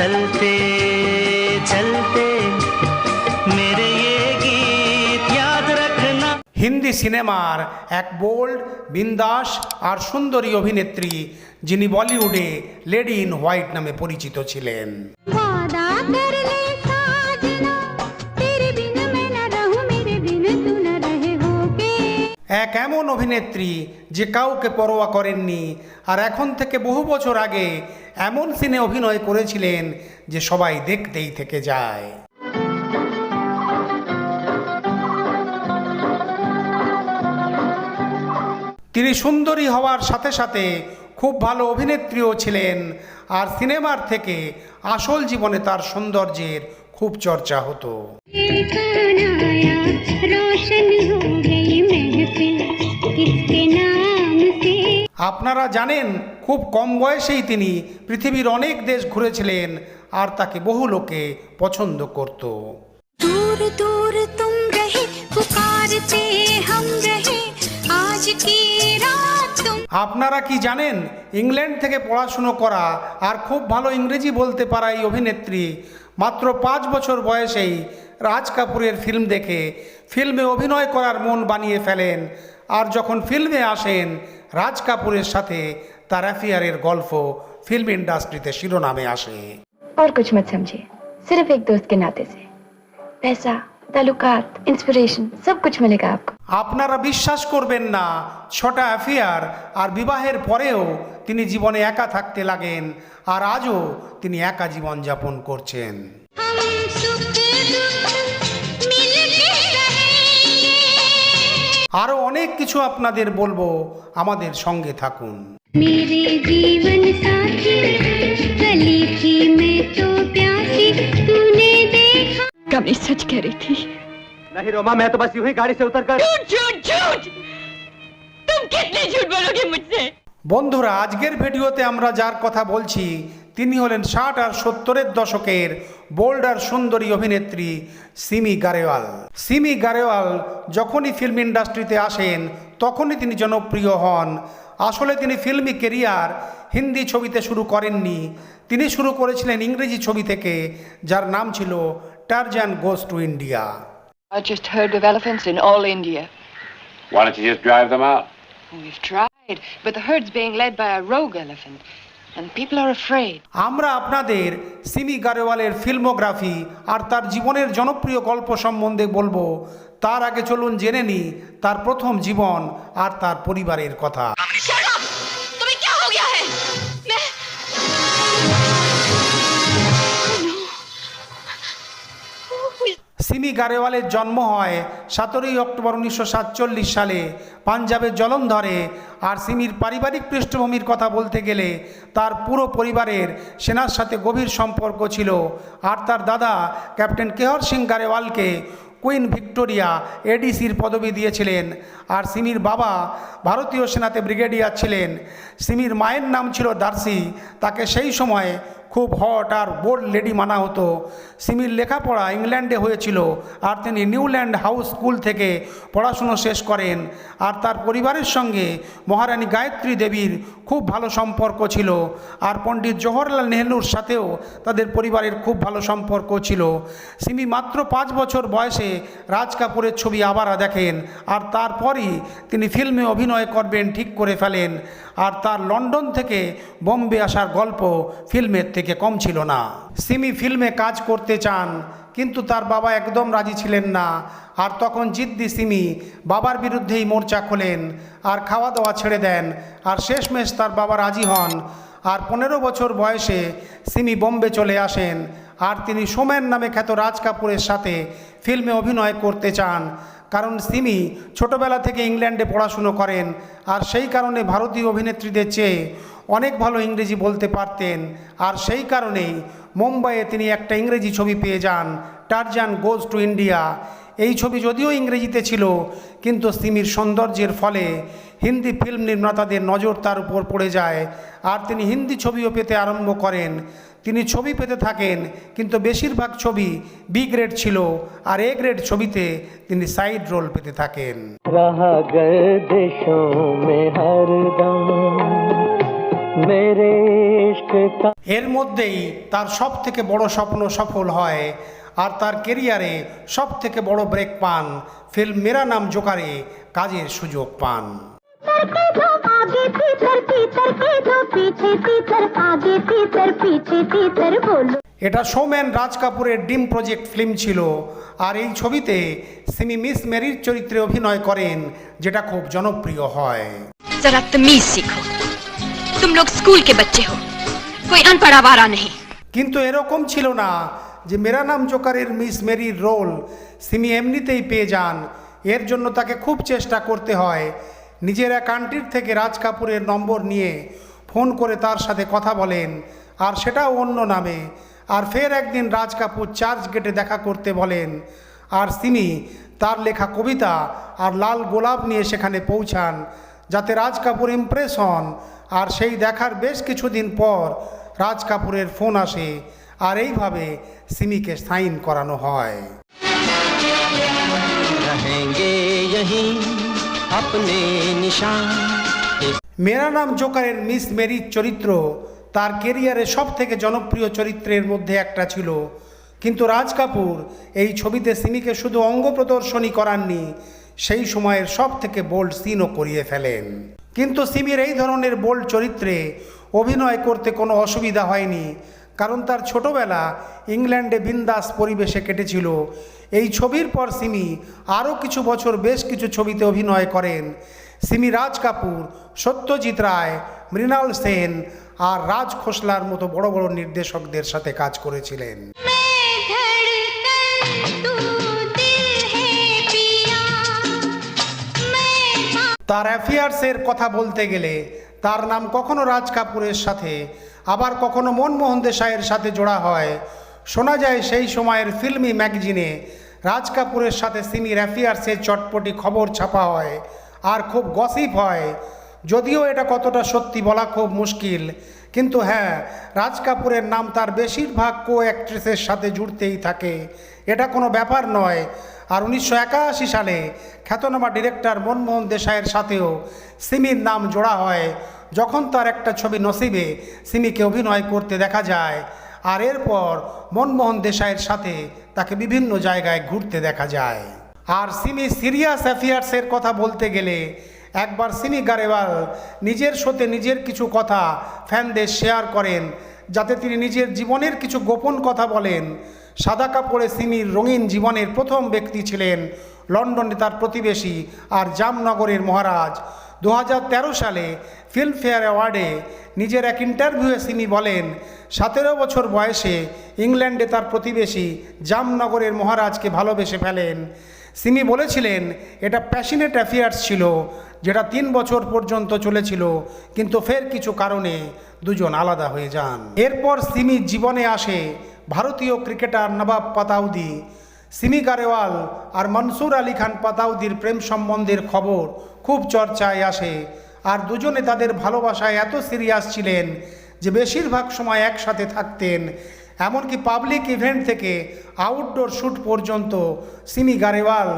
चलते चलते मेरे ये गीत याद रखना হিন্দি সিনেমার এক বোল্ড বিন্দাস আর সুন্দরী অভিনেত্রী যিনি বলিউডে লেডি ইন হোয়াইট নামে পরিচিত ছিলেন এক এমন অভিনেত্রী যে কাউকে পরোয়া করেননি। আর এখন থেকে বহু বছর আগে এমন সিনে অভিনয় করেছিলেন যে সবাই দেখতেই থেকে যায়। তিনি সুন্দরী হওয়ার সাথে সাথে খুব ভালো অভিনেত্রীও ছিলেন। আর সিনেমার থেকে আসল জীবনে তার সৌন্দর্যের খুব চর্চা হতো। আপনারা জানেন খুব কম বয়সেই তিনি পৃথিবীর অনেক দেশ ঘুরেছিলেন আর তাকে বহু লোকে পছন্দ করত। আপনারা কি জানেন ইংল্যান্ড থেকে পড়াশুনো করা আর খুব ভালো ইংরেজি বলতে পারা এই অভিনেত্রী মাত্র পাঁচ বছর বয়সেই রাজ কাপুরের ফিল্ম দেখে ফিল্মে অভিনয় করার মন বানিয়ে ফেলেন আর যখন ফিল্মে আসেন রাজ কাপুরের সাথে তার অ্যাফেয়ারের গল্প ফিল্ম ইন্ডাস্ট্রিতে শিরোনামে আসে और कुछ मत समझिए सिर्फ एक दोस्त के नाते से पैसा ताल्लुकात इंस्पिरेशन सब कुछ मिलेगा आपको আপনারা বিশ্বাস করবেন না ছটা অ্যাফেয়ার আর বিবাহের পরেও তিনি জীবনে একা থাকতে লাগেন আর আজও তিনি একা জীবন যাপন করছেন আরও অনেক কিছু আপনাদের বলবো আমাদের সঙ্গে থাকুন मेरे जीवन साथी गली थी मैं तो प्यासी तूने देखा कमली सच कह रही थी नहीं रोमा मैं तो बस यूं ही गाड़ी से उतर कर झूठ झूठ तुम कितने झूठ बोलोगे मुझसे বন্ধুরা আজকের ভিডিওতে আমরা যার কথা বলছি তিনি হলেন ষাট আর সত্তরের দশকের বোল্ড আর সুন্দরী অভিনেত্রী সিমি গারেওয়াল। সিমি গারেওয়াল যখনই ফিল্ম ইন্ডাস্ট্রিতে আসেন তখনই তিনি জনপ্রিয় হন। আসলে তিনি ফিল্মি কেরিয়ার হিন্দি ছবিতে শুরু করেননি। তিনি শুরু করেছিলেন ইংরেজি ছবি থেকে যার নাম ছিল Tarzan goes to India largest herd of elephants in all India. Why don't you just drive them out? We've tried, but the herd's being led by a rogue elephant, আমরা আপনাদের সিমি গারেওয়ালের ফিল্মোগ্রাফি আর তার জীবনের জনপ্রিয় গল্প সম্বন্ধে বলব। তার আগে চলুন জেনে নিই তার প্রথম জীবন আর তার পরিবারের কথা। সিমি গারেওয়ালের জন্ম হয় সতেরোই অক্টোবর উনিশশো সাতচল্লিশ সালে। পাঞ্জাবের জলন্ধরে আর সিমির পারিবারিক পৃষ্ঠভূমির কথা বলতে গেলে তার পুরো পরিবারের সেনার সাথে গভীর সম্পর্ক ছিল আর তার দাদা ক্যাপ্টেন কেহর সিং গারেওয়ালকে কুইন ভিক্টোরিয়া এডিসির পদবি দিয়েছিলেন আর সিমির বাবা ভারতীয় সেনাতে ব্রিগেডিয়ার ছিলেন। সিমির মায়ের নাম ছিল দার্সি, তাকে সেই সময় খুব হট আর বোল্ড লেডি মানা হতো। সিমির লেখাপড়া ইংল্যান্ডে হয়েছিল আর তিনি নিউল্যান্ড হাউস স্কুল থেকে পড়াশুনো শেষ করেন। আর তার পরিবারের সঙ্গে মহারানী গায়ত্রী দেবীর খুব ভালো সম্পর্ক ছিল। আর পণ্ডিত জওহরলাল নেহরুর সাথেও তাদের পরিবারের খুব ভালো সম্পর্ক ছিল। সিমি মাত্র পাঁচ বছর বয়সে রাজ কাপুরের ছবি আবার দেখেন। আর তারপরই তিনি ফিল্মে অভিনয় করবেন, ঠিক করে ফেলেন। আর তার লন্ডন থেকে বোম্বে আসার গল্প ফিল্মের থেকে কম ছিল না। সিমি ফিল্মে কাজ করতে চান, কিন্তু তার বাবা একদম রাজি ছিলেন না। আর তখন জিদ্দি সিমি বাবার বিরুদ্ধেই মোর্চা খোলেন আর খাওয়া দাওয়া ছেড়ে দেন আর শেষমেশ তার বাবা রাজি হন। আর পনেরো বছর বয়সে সিমি বোম্বে চলে আসেন আর তিনি সোমেন নামে খ্যাত রাজ কাপুরের সাথে ফিল্মে অভিনয় করতে চান। কারণ সিমি ছোটবেলা থেকে ইংল্যান্ডে পড়াশুনো করেন আর সেই কারণে ভারতীয় অভিনেত্রীদের চেয়ে অনেক ভালো ইংরেজি বলতে পারতেন। আর সেই কারণেই মুম্বাইয়ে তিনি একটা ইংরেজি ছবি পেয়ে যান, টারজান গোজ টু ইন্ডিয়া। এই ছবি যদিও ইংরেজিতে ছিল, কিন্তু সিমির সৌন্দর্যের ফলে হিন্দি ফিল্ম নির্মাতাদের নজর তার উপর পড়ে যায়। আর তিনি হিন্দি ছবিও পেতে আরম্ভ করেন। তিনি ছবি পেতে থাকেন কিন্তু বেশিরভাগ ছবি বি গ্রেড ছিল আর এ গ্রেড ছবিতে তিনি সাইড রোল পেতে থাকেন। এর মধ্যেই তার সব থেকে বড় স্বপ্ন সফল হয় আর তার কেরিয়ারে সব থেকে বড় ব্রেক পান। ফিল্ম মেরা নাম জোকারে কাজের সুযোগ পান। आगे तीतर तीतर के दो पीछे तीतर आगे तीतर पीछे तीतर बोलो এটা সৌমেন রাজ কাপুরের ডিম প্রজেক্ট ফিল্ম ছিল আর এই ছবিতে সিমি মিস মেরির চরিত্রে অভিনয় করেন যেটা খুব জনপ্রিয় হয় जरा तमीज सीखो तुम लोग स्कूल के बच्चे हो कोई अनपढ़ आवारा नहीं কিন্তু এরকম ছিল না যে মেরা নাম জোকারের মিস মেরির রোল সিমি এমনিতেই পেয়ে যান এর জন্য তাকে খুব চেষ্টা করতে হয় নিজের এক থেকে রাজ কাপুরের নম্বর নিয়ে ফোন করে তার সাথে কথা বলেন, আর সেটাও অন্য নামে। আর ফের একদিন রাজ কাপুর চার্চ গেটে দেখা করতে বলেন, আর তিনি তার লেখা কবিতা আর লাল গোলাপ নিয়ে সেখানে পৌঁছান, যাতে রাজ কাপুর ইমপ্রেস হন। আর সেই দেখার বেশ কিছুদিন পর রাজ কাপুরের ফোন আসে, আর এইভাবে সিমিকে সাইন করানো হয়। अपने निशान মেরা নাম জোকারের মিস মেরির চরিত্র তার কেরিয়ারে সব থেকে জনপ্রিয় চরিত্রের মধ্যে একটা ছিল কিন্তু রাজ কাপুর এই ছবিতে সিমিকে শুধু অঙ্গ প্রদর্শনী করাননি সেই সময়ের সব থেকে বোল্ড সিনও করিয়ে ফেলেন কিন্তু সিমির এই ধরনের বোল্ড চরিত্রে অভিনয় করতে কোনো অসুবিধা হয়নি কারণ তার ছোটবেলা ইংল্যান্ডে বিন্দাস পরিবেশে কেটেছিল এই ছবির পর সিমি আরও কিছু বছর বেশ কিছু ছবিতে অভিনয় করেন। সিমি রাজ কাপুর, সত্যজিৎ রায়, মৃণাল সেন আর রাজ খোসলার মতো বড় বড় নির্দেশকদের সাথে কাজ করেছিলেন। তার অ্যাফেয়ার্সের কথা বলতে গেলে তার নাম কখনো রাজ কাপুরের সাথে, আবার কখনো মনমোহন দেশাইয়ের সাথে জোড়া হয়। শোনা যায় সেই সময়ের ফিল্মি ম্যাগাজিনে রাজ কাপুরের সাথে সিমির অ্যাফেয়ার্সের চটপটি খবর ছাপা হয় আর খুব গসিপ হয়। যদিও এটা কতটা সত্যি বলা খুব মুশকিল। কিন্তু হ্যাঁ রাজ কাপুরের নাম তার বেশিরভাগ কো অ্যাক্ট্রেসের সাথে জুড়তেই থাকে। এটা কোনো ব্যাপার নয়। আর উনিশশো একাশি সালে খ্যাতনামা ডিরেক্টর মনমোহন দেশাইয়ের সাথেও সিমির নাম জোড়া হয়। যখন তার একটা ছবি নসিবে, সিমিকে অভিনয় করতে দেখা যায়। আর এরপর মনমোহন দেশাইয়ের সাথে তাকে বিভিন্ন জায়গায় ঘুরতে দেখা যায়। আর সিমি সিরিয়াস অ্যাফেয়ার্সের কথা বলতে গেলে, একবার সিমি গারেওয়াল নিজের শোতে নিজের কিছু কথা ফ্যানদের শেয়ার করেন, যাতে তিনি নিজের জীবনের কিছু গোপন কথা বলেন। সাদা কাপড়ে সিমির রঙিন জীবনের প্রথম ব্যক্তি ছিলেন লন্ডনে তার প্রতিবেশী আর জামনগরের মহারাজ। দু হাজার তেরো সালে ফিল্মফেয়ার অ্যাওয়ার্ডে নিজের এক ইন্টারভিউয়ে সিমি বলেন, সতেরো বছর বয়সে ইংল্যান্ডে তার প্রতিবেশী জামনগরের মহারাজকে ভালোবেসে ফেলেন। সিমি বলেছিলেন, এটা প্যাশনেট অ্যাফেয়ার্স ছিল, যেটা তিন বছর পর্যন্ত চলেছিল, কিন্তু ফের কিছু কারণে দুজন আলাদা হয়ে যান। এরপর সিমি জীবনে আসে ভারতীয় ক্রিকেটার নবাব পাতাউদি, সিমি গারেওয়াল আর মনসুর আলী খান পাতাউদির প্রেম সম্বন্ধের খবর খুব চর্চায় আসে আর দুজনে তাদের ভালোবাসায় এত সিরিয়াস ছিলেন যে বেশিরভাগ সময় একসাথে থাকতেন। এমনকি পাবলিক ইভেন্ট থেকে আউটডোর শ্যুট পর্যন্ত সিমি গারেওয়াল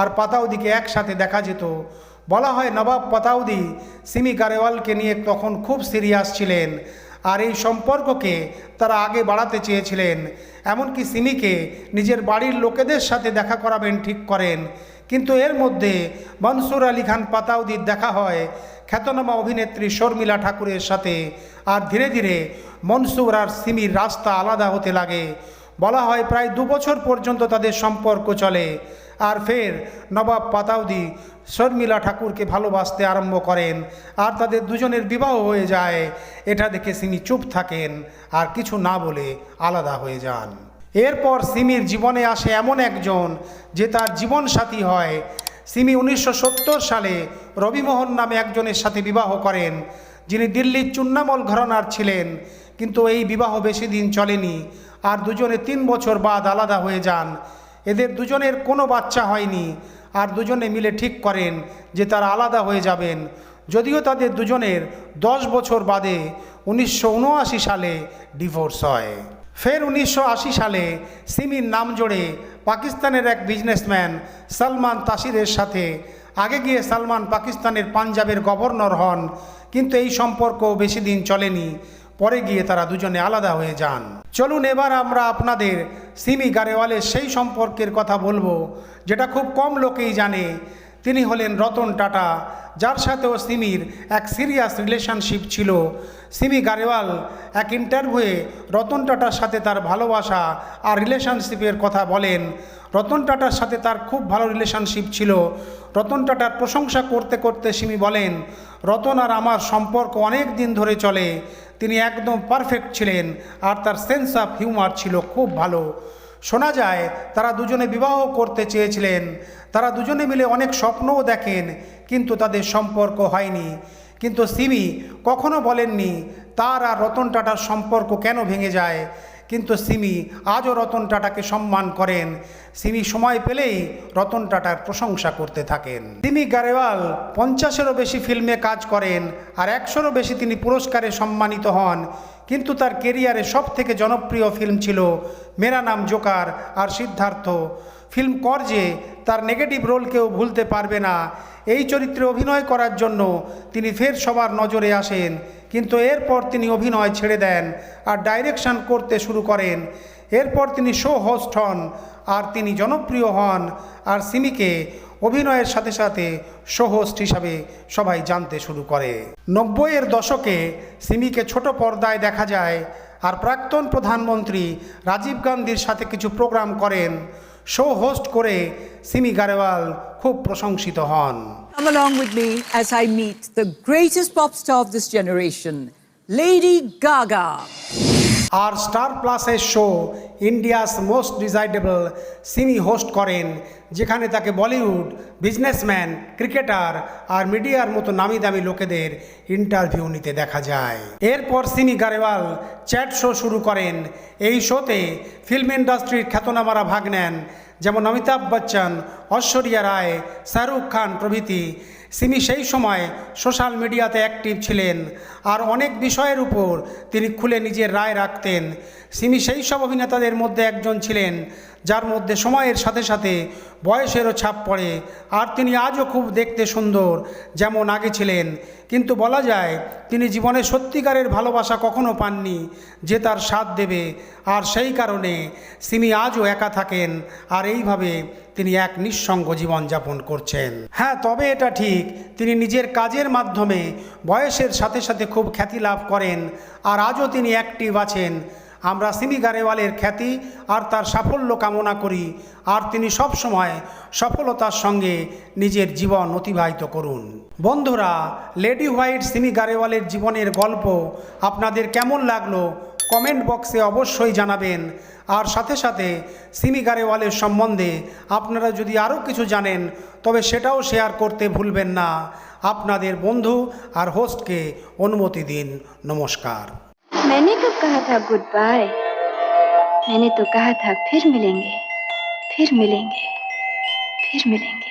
আর পাতাউদিকে একসাথে দেখা যেত। বলা হয় নবাব পাতাউদি সিমি গারেওয়ালকে নিয়ে তখন খুব সিরিয়াস ছিলেন আর এই সম্পর্ককে তারা আগে বাড়াতে চেয়েছিলেন। এমনকি সিমিকে নিজের বাড়ির লোকেদের সাথে দেখা করাবেন ঠিক করেন। কিন্তু এর মধ্যে মনসুর আলী খান পাতাউদির দেখা হয় খ্যাতনামা অভিনেত্রী শর্মিলা ঠাকুরের সাথে আর ধীরে ধীরে মনসুর আর সিমির রাস্তা আলাদা হতে লাগে। বলা হয় প্রায় দু বছর পর্যন্ত তাদের সম্পর্ক চলে। আর ফের নবাব পাতাউদি শর্মিলা ঠাকুরকে ভালোবাসতে আরম্ভ করেন। আর তাদের দুজনের বিবাহ হয়ে যায়। এটা দেখে সিমি চুপ থাকেন। আর কিছু না বলে আলাদা হয়ে যান। এরপর সিমির জীবনে আসে এমন একজন যে তার জীবনসাথী হয়। সিমি উনিশশো সত্তর সালে রবিমোহন নামে একজনের সাথে বিবাহ করেন, যিনি দিল্লির চুন্নামল ঘরানার ছিলেন। কিন্তু এই বিবাহ বেশি দিন চলেনি আর দুজনে তিন বছর বাদ আলাদা হয়ে যান। এদের দুজনের কোনো বাচ্চা হয়নি আর দুজনে মিলে ঠিক করেন যে তারা আলাদা হয়ে যাবেন। যদিও তাদের দুজনের দশ বছর বাদে উনিশশো উনআশি সালে ডিভোর্স হয়। ফের উনিশশো আশি সালে সিমির নাম জোড়ে পাকিস্তানের এক বিজনেসম্যান সালমান তাসিরের সাথে। আগে গিয়ে সালমান পাকিস্তানের পাঞ্জাবের গভর্নর হন, কিন্তু এই সম্পর্ক বেশি দিন চলেনি। পরে গিয়ে তারা দুজনে আলাদা হয়ে যান। চলুন এবার আমরা আপনাদের সিমি গারেওয়ালের সেই সম্পর্কের কথা বলব, যেটা খুব কম লোকেই জানে। তিনি হলেন রতন টাটা, যার সাথেও সিমির এক সিরিয়াস রিলেশনশিপ ছিল। সিমি গারেওয়াল এক ইন্টারভিউয়ে রতন টাটার সাথে তার ভালোবাসা আর রিলেশনশিপের কথা বলেন। রতন টাটার সাথে তার খুব ভালো রিলেশনশিপ ছিল। রতন টাটার প্রশংসা করতে করতে সিমি বলেন, রতন আর আমার সম্পর্ক অনেক দিন ধরে চলে। তিনি একদম পারফেক্ট ছিলেন আর তার সেন্স অফ হিউমার ছিল খুব ভালো। শোনা যায়, তারা দুজনে বিবাহ করতে চেয়েছিলেন। তারা দুজনে মিলে অনেক স্বপ্নও দেখেন, কিন্তু তাদের সম্পর্ক হয়নি। কিন্তু সিমি কখনো বলেননি, তার আর রতন টাটার সম্পর্ক কেন ভেঙে যায়? কিন্তু সিমি আজও রতন টাটাকে সম্মান করেন। সিমি সময় পেলেই রতন টাটার প্রশংসা করতে থাকেন। সিমি গারেওয়াল পঞ্চাশেরও বেশি ফিল্মে কাজ করেন, আর একশোরও বেশি তিনি পুরস্কারে সম্মানিত হন। কিন্তু তার কেরিয়ারে সব থেকে জনপ্রিয় ফিল্ম ছিল মেরা নাম জোকার আর সিদ্ধার্থ। ফিল্ম কর যে, তার নেগেটিভ রোল কেউ ভুলতে পারবে না। এই চরিত্রে অভিনয় করার জন্য তিনি ফের সবার নজরে আসেন, কিন্তু এরপর তিনি অভিনয় ছেড়ে দেন আর ডাইরেকশন করতে শুরু করেন। এরপর তিনি শো হোস্ট হন। আর তিনি জনপ্রিয় হন আর সিমিকে অভিনয়ের সাথে সাথে শো হোস্ট হিসাবে সবাই জানতে শুরু করে। নব্বইয়ের দশকে সিমিকে ছোট পর্দায় দেখা যায় আর প্রাক্তন প্রধানমন্ত্রী রাজীব গান্ধীর সাথে কিছু প্রোগ্রাম করেন। শো হোস্ট করে সিমি গারেওয়াল খুব প্রশংসিত হন। Come along with me as I meet the greatest pop star of this generation, Lady Gaga. আর স্টার প্লাসের show India's most desirable Simi host করেন, যেখানে তাকে বলিউড, বিজনেসম্যান, ক্রিকেটার আর মিডিয়ার মতো নামি দামি লোকেদের ইন্টারভিউ নিতে দেখা যায়। এরপর সিমি গারেওয়াল চ্যাট শো শুরু করেন। এই শোতে ফিল্ম ইন্ডাস্ট্রির খ্যাতনামারা ভাগ নেন, যেমন অমিতাভ বচ্চন, ঐশ্বরিয়া রায়, শাহরুখ খান প্রভৃতি। সিমি সেই সময় সোশ্যাল মিডিয়াতে অ্যাক্টিভ ছিলেন আর অনেক বিষয়ের উপর তিনি খুলে নিজের রায় রাখতেন। সিমি সেই সব অভিনেতাদের মধ্যে একজন ছিলেন যার মধ্যে সময়ের সাথে সাথে বয়সেরও ছাপ পড়ে। আর তিনি আজও খুব দেখতে সুন্দর, যেমন আগে ছিলেন। কিন্তু বলা যায়, তিনি জীবনে সত্যিকারের ভালোবাসা কখনো পাননি, যে তার সাথ দেবে। আর সেই কারণে সিমি আজও একা থাকেন, আর এইভাবে তিনি এক নিঃসঙ্গ জীবনযাপন করছেন। হ্যাঁ তবে এটা ঠিক, তিনি নিজের কাজের মাধ্যমে বয়সের সাথে সাথে খুব খ্যাতি লাভ করেন, আর আজও তিনি অ্যাক্টিভ আছেন। আমরা সিমি গারেওয়ালের খ্যাতি আর তার সাফল্য কামনা করি, আর তিনি সব সময় সফলতার সঙ্গে নিজের জীবন অতিবাহিত করুন। বন্ধুরা, লেডি হোয়াইট সিমি গারেওয়ালের জীবনের গল্প আপনাদের কেমন লাগল কমেন্ট বক্সে অবশ্যই জানাবেন। আর সাথে সাথে সিমি গারেওয়ালের সম্বন্ধে আপনারা যদি আরও কিছু জানেন, তবে সেটাও শেয়ার করতে ভুলবেন না। আপনাদের বন্ধু আর হোস্টকে অনুমতি দিন। নমস্কার। मैंने कब कहा था गुड बाय मैंने तो कहा था फिर मिलेंगे फिर मिलेंगे फिर मिलेंगे।